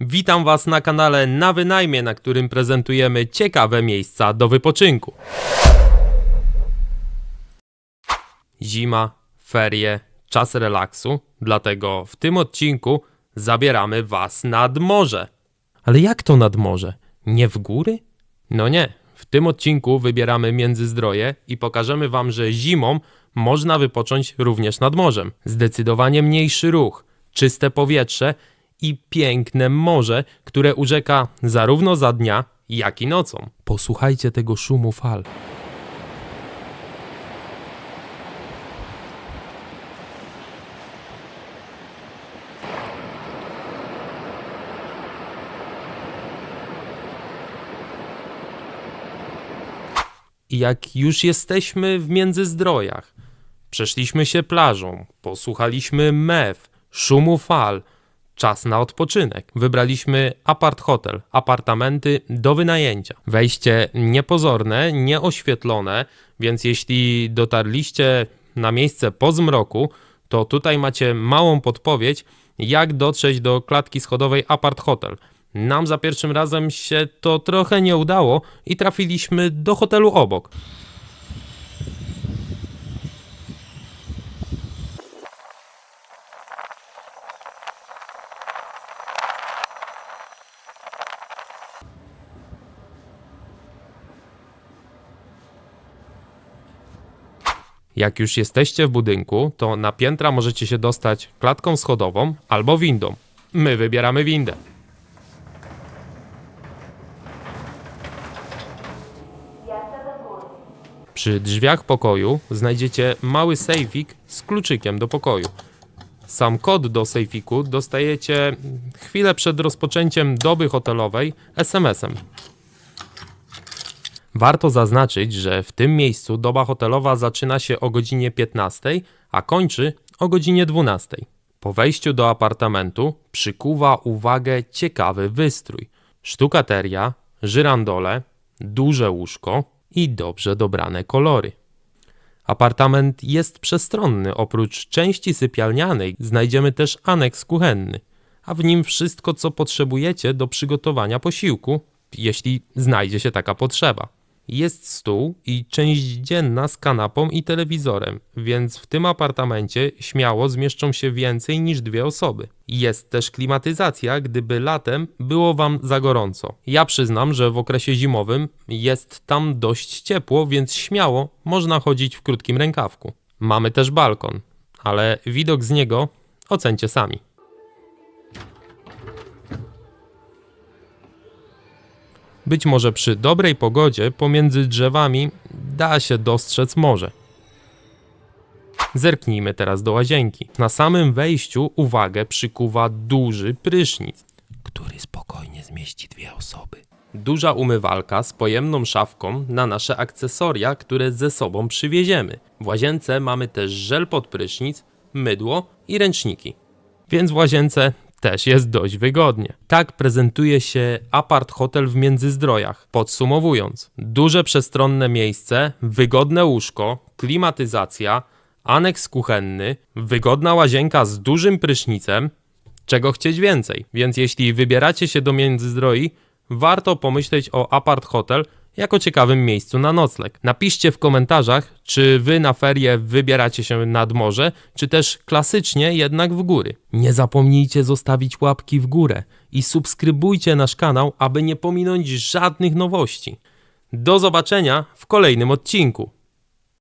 Witam Was na kanale Na Wynajmie, na którym prezentujemy ciekawe miejsca do wypoczynku. Zima, ferie, czas relaksu, dlatego w tym odcinku zabieramy Was nad morze. Ale jak to nad morze? Nie w góry? No nie. W tym odcinku wybieramy Międzyzdroje i pokażemy Wam, że zimą można wypocząć również nad morzem. Zdecydowanie mniejszy ruch, czyste powietrze i piękne morze, które urzeka zarówno za dnia, jak i nocą. Posłuchajcie tego szumu fal. Jak już jesteśmy w Międzyzdrojach, przeszliśmy się plażą, posłuchaliśmy mew, szumu fal, czas na odpoczynek. Wybraliśmy apart hotel, apartamenty do wynajęcia. Wejście niepozorne, nieoświetlone, więc jeśli dotarliście na miejsce po zmroku, to tutaj macie małą podpowiedź, jak dotrzeć do klatki schodowej apart hotel. Nam za pierwszym razem się to trochę nie udało i trafiliśmy do hotelu obok. Jak już jesteście w budynku, to na piętra możecie się dostać klatką schodową albo windą. My wybieramy windę. Przy drzwiach pokoju znajdziecie mały sejfik z kluczykiem do pokoju. Sam kod do sejfiku dostajecie chwilę przed rozpoczęciem doby hotelowej SMS-em. Warto zaznaczyć, że w tym miejscu doba hotelowa zaczyna się o godzinie 15, a kończy o godzinie 12. Po wejściu do apartamentu przykuwa uwagę ciekawy wystrój. Sztukateria, żyrandole, duże łóżko i dobrze dobrane kolory. Apartament jest przestronny. Oprócz części sypialnianej znajdziemy też aneks kuchenny, a w nim wszystko, co potrzebujecie do przygotowania posiłku, jeśli znajdzie się taka potrzeba. Jest stół i część dzienna z kanapą i telewizorem, więc w tym apartamencie śmiało zmieszczą się więcej niż dwie osoby. Jest też klimatyzacja, gdyby latem było wam za gorąco. Ja przyznam, że w okresie zimowym jest tam dość ciepło, więc śmiało można chodzić w krótkim rękawku. Mamy też balkon, ale widok z niego ocencie sami. Być może przy dobrej pogodzie pomiędzy drzewami da się dostrzec morze. Zerknijmy teraz do łazienki. Na samym wejściu uwagę przykuwa duży prysznic, który spokojnie zmieści dwie osoby. Duża umywalka z pojemną szafką na nasze akcesoria, które ze sobą przywieziemy. W łazience mamy też żel pod prysznic, mydło i ręczniki. Więc w łazience też jest dość wygodnie. Tak prezentuje się apart hotel w Międzyzdrojach. Podsumowując, duże przestronne miejsce, wygodne łóżko, klimatyzacja, aneks kuchenny, wygodna łazienka z dużym prysznicem. Czego chcieć więcej? Więc jeśli wybieracie się do Międzyzdroi, warto pomyśleć o apart hotel jako ciekawym miejscu na nocleg. Napiszcie w komentarzach, czy wy na ferie wybieracie się nad morze, czy też klasycznie jednak w góry. Nie zapomnijcie zostawić łapki w górę i subskrybujcie nasz kanał, aby nie pominąć żadnych nowości. Do zobaczenia w kolejnym odcinku.